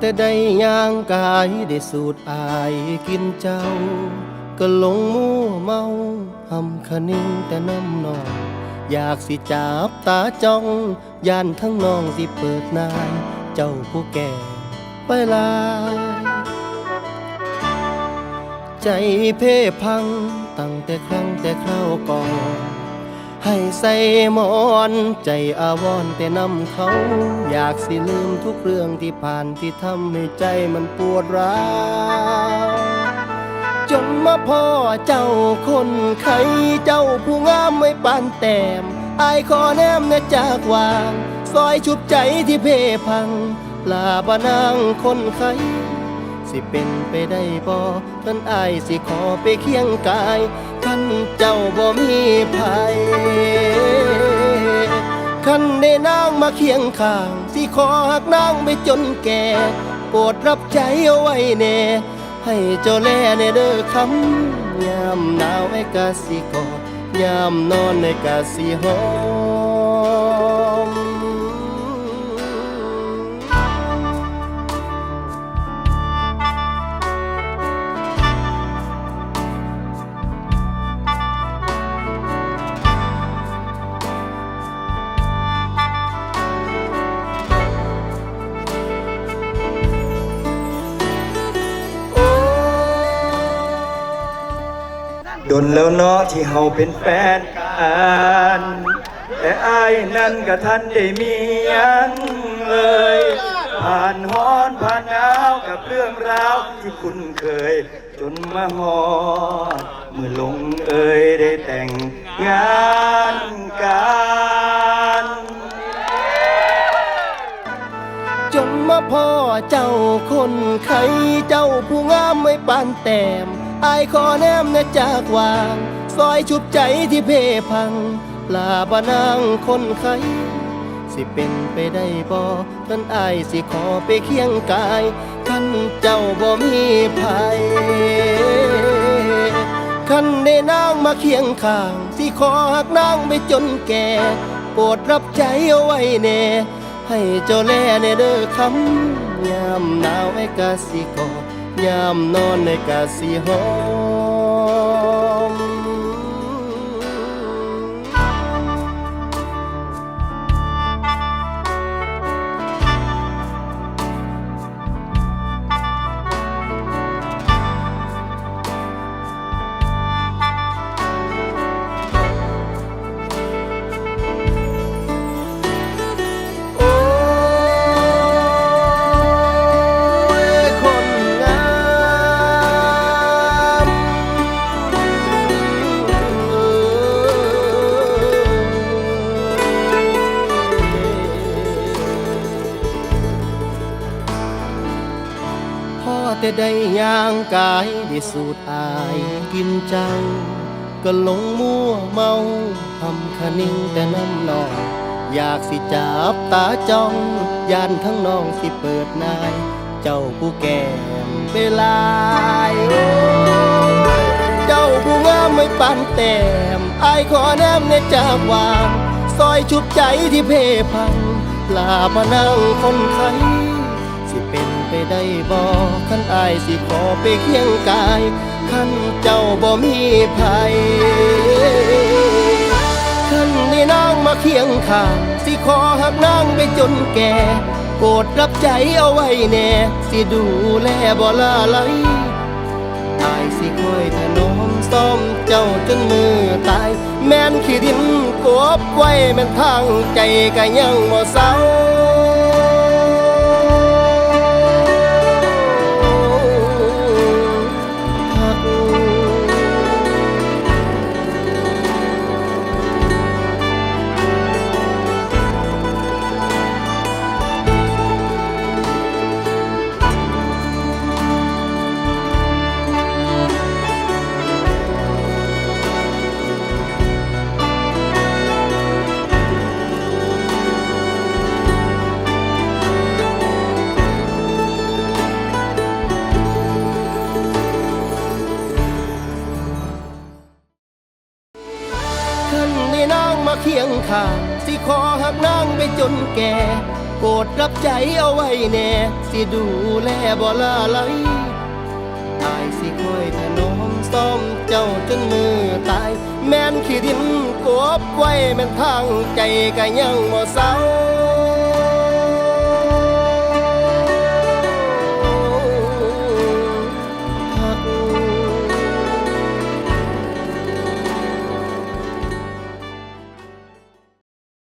แต่ได้ย่างกายได้สูดอายกินเจ้า ก็หลงมั่วเมาหำคะนิ่งแต่น้ำนองอยากสิจับตาจ้องย่านทั้งน้องสิเปิดนายเจ้าผู้แก่ไปลา ใจเพ่พังตั้งแต่ครั้งแต่คราวก่อน ให้ใส่หมอนใจอาวรแต่นำเขา อยากสิลืมทุกเรื่องที่ผ่านที่ทำให้ใจมันปวดร้าวจนมาพ่อเจ้าคนไข้เจ้าผู้งามไม่ปานแต้มอายขอแนมแนะจากวางซอยชุบใจที่เพพัง ลาบานางคนไข้สิเป็นไปได้บ่ท่านอายสิขอไปเคียงกาย ขันเจ้าบ่มีภัยขันได้นางมาเคียงข้าง สิขอหักนางไปจนแก่โปรดรับใจเอาไว้แน่ ให้เจ้าแลในเด้อคำยามหนาวไอ้กาสิกอดยามนอนในกาสิหอ ดนแล้วเนาะที่เฮาเป็นแฟนกันแต่อายนั่นกับท่านได้มียังเลย ผ่านฮ้อนผ่านหนาวกับเรื่องราวที่คุ้นเคย จนมาฮอดเมื่อลงเอ่ยได้แต่งงานกันจนมาพ่อเจ้าคนไข้เจ้าผู้งามไม่ปานแต้ม อายขอแนมแนะจากวาง ซอยชุบใจที่เพพัง ลาบานางคนไข้สิเป็นไปได้บ่ท่านอายสิขอไปเคียงกายท่านเจ้าบ่มีภัยคันได้นางมาเคียงข้าง สิขอหักนางไปจนแก่ โปรดรับใจเอาไว้แน่ให้เจ้าแลในเด้อคำยามหนาวไอ้กาสิกอ ยามนอนในกาสีหอ อแต่ได้ย่างกายได้สูดอายกินจ้าก็หลงมั่วเมาทำคะนิ่งแต่น้ำนองอยากสิจับตาจ้องยานทั้งน้องสิเปิดนาย เจ้าผู้แก่เวลายโอ้ยเจ้าผู้งามไม่ปานแต้มอายขอแนมในจากวางซอยชุบใจที่เพพังลามานั่งคนไข้สิเป็น ไปได้บ่คันอายสิขอไปเคียงกายคันเจ้าบ่มีภัยท่านได้นางมาเคียงข้างสิขอหักนางไปจนแก่โปรดรับใจเอาไว้แน่ สิดูแลบ่ละไหลอายสิคอยถนอมซ่อมเจ้าจนมือตาย แม่นขี้ดินกบไว้แม่นทางใจก็ยังบ่เศร้า ท่านได้นางมาเคียงข้างสิขอหักนางไปจนแก่ โกรธรับใจเอาไว้แน่ สิดูแลบ่ละไหลตายสิคอยถนอมซ้อมเจ้าจนมือตาย แม่นขี้ดินกบไว้แม่นทางใจก็ยังบ่เศร้า